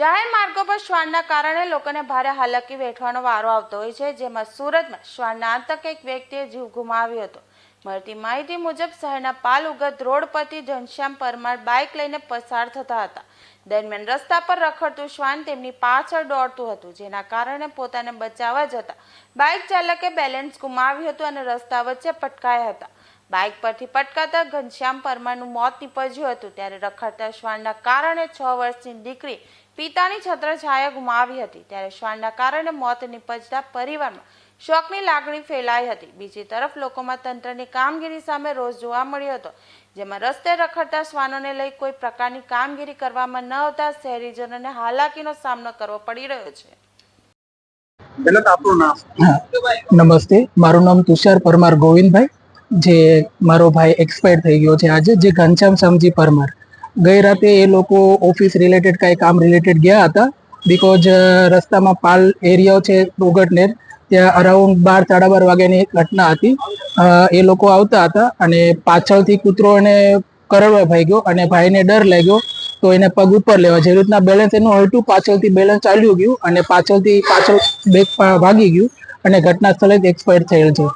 શ્વાનના કારણે લોકોને ભારે હાલાકી વેઠવાનો વારો આવતો હોય છે, જેમાં સુરતમાં શ્વાનના આતંકે એક વ્યક્તિએ જીવ ગુમાવ્યો હતો. મળતી માહિતી મુજબ, શહેરના પાલ ઉગત રોડ પરથી ઘનશ્યામ પરમાર બાઇક લઈને પસાર થતા હતા. દરમિયાન રસ્તા પર રખડતું શ્વાન તેમની પાછળ દોડતું હતું, જેના કારણે પોતાને બચાવવા જતા બાઇક ચાલકે બેલેન્સ ગુમાવ્યું હતું અને રસ્તા વચ્ચે પટકાયા હતા. બાઇક પરથી પટકાતા ઘનશ્યામ પરમારનું મોત નીપજ્યું હતું ત્યારે રખડતા શ્વાનના કારણે છ વર્ષની દીકરી પિતાની છત્રછાયા ગુમાવી હતી. ત્યારે શ્વાનના કારણે મોત નીપજતા પરિવારમાં શોકની લાગણી ફેલાઈ હતી. બીજી તરફ લોકોમાં તંત્રની કામગીરી સામે રોષ જોવા મળ્યો હતો જેમાં રસ્તે રખડતા શ્વાનોને લઈ કોઈ પ્રકારની કામગીરી કરવામાં ન આવતા શહેરીજનોને હાલાકીનો સામનો કરવો પડી રહ્યો છે. નમસ્તે મારું નામ તુષાર પરમાર ગોવિંદભાઈ. જે મારો ભાઈ એક્સપાયર થઈ ગયો છે આજે, જે ઘનશ્યામ શામજી પરમાર. ગઈ રાતે એ લોકો ઓફિસ રિલેટેડ કાંઈ કામ રિલેટેડ ગયા હતા બિકોઝ રસ્તામાં પાલ એરિયા છે રોગટનેર ત્યાં અરાઉન્ડ બાર, સાડા બાર વાગ્યાની ઘટના હતી. એ લોકો આવતા હતા અને પાછળથી કૂતરો એને કરડવા ભાઈ ગયો અને ભાઈને ડર લાગ્યો તો એને પગ ઉપર લેવા. જે રીતના બેલેન્સ એનું હલટું પાછળથી બેલેન્સ ચાલ્યું ગયું અને પાછળથી પાછળ બેગ ભાગી ગયું અને ઘટના સ્થળે જ એક્સપાયર થયેલ છે?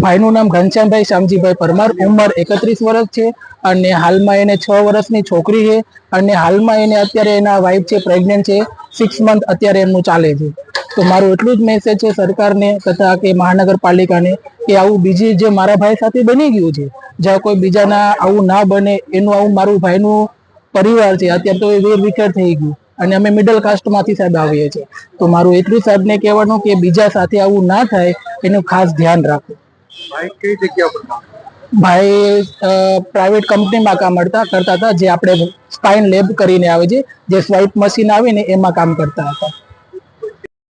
ભાઈનું નામ ઘનશ્યામભાઈ શામજીભાઈ પરમાર, ઉંમર એકત્રીસ વર્ષ છે અને હાલમાં એને છ વર્ષની છોકરી છે અને હાલમાં એને અત્યારે એના વાઈફ છે પ્રેગ્નન્ટ છે સિક્સ મંથ અત્યારે એમનું ચાલે છે. તો મારું એટલું જ મેસેજ છે સરકારને તથા કે મહાનગરપાલિકાને કે આવું બીજી જે મારા ભાઈ સાથે બની ગયું છે, જ્યાં કોઈ બીજાના આવું ના બને એનું આવું મારું ભાઈનું પરિવાર છે, અત્યારે તો એ વેર વિખેર થઈ ગયું અને અમે મિડલ કાસ્ટમાંથી સાહેબ આવીએ છીએ. તો મારું એટલું સાહેબને કહેવાનું કે બીજા સાથે આવું ના થાય, એનું ખાસ ધ્યાન રાખો. ભાઈ પ્રાઇવેટ કંપનીમાં કામ કરતા? કરતા હતા, જે આપણે સ્પાઇન લેબ કરીને આવે છે, જે સ્વાઇપ મશીન આવે ને એમાં કામ કરતા હતા.